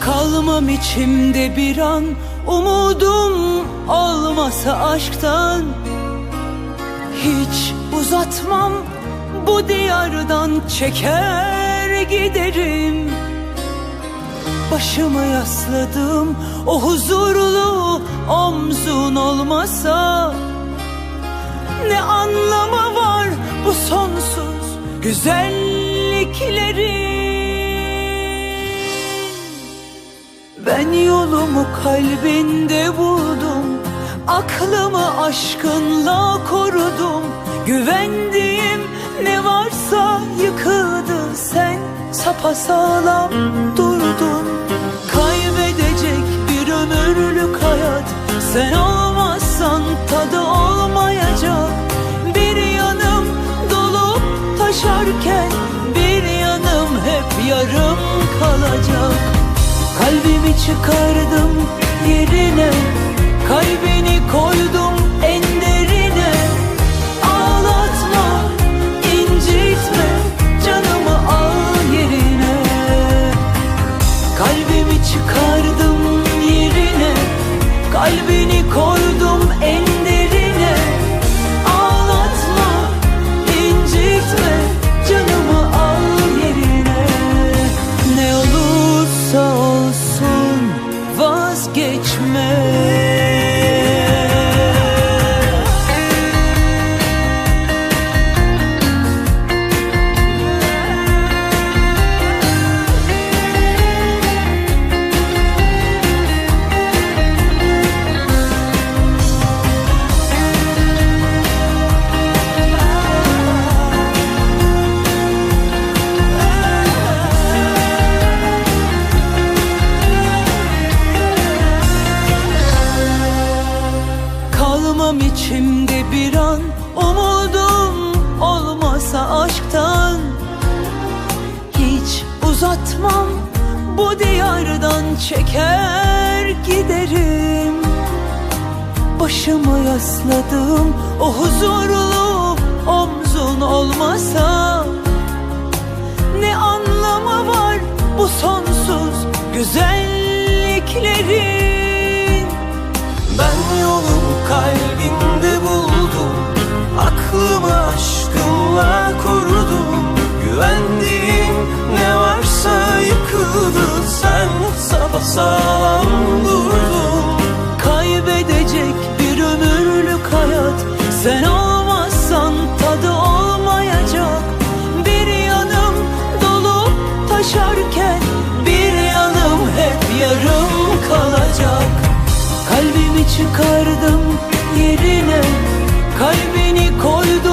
Kalmam içimde bir an Umudum olmasa aşktan. Hiç uzatmam bu diyardan Çeker giderim. Başımı yasladım o huzurlu omzun olmasa. Ne anlamı var bu sonsuz güzelliklerin Ben yolumu kalbinde buldum Aklımı aşkınla korudum. Güvendiğim ne varsa yıkıldı Sen sapasağlam durdun. Kaybedecek bir ömürlük hayat Sen olmazsan tadı olmayacak. Bir yanım dolup taşarken Bir yanım hep yarım kalacak Kalbimi çıkardım yerine Kalbini koydum Kalmam içimde bir an Umudum olmasa aşktan. Hiç uzatmam bu diyardan Çeker giderim. Başımı yasladım o huzurlu omzun olmasa. Ne anlamı var bu sonsuz güzelliklerin? Ben yolumu kalbinde buldum. Aklımı aşkınla korudum. Güvendiğim ne varsa yıkıldı. Sen sapasağlam durdun. Kaybedecek bir ömürlük hayat. Sen olmazsan çıkardım yerine. Kalbini koydum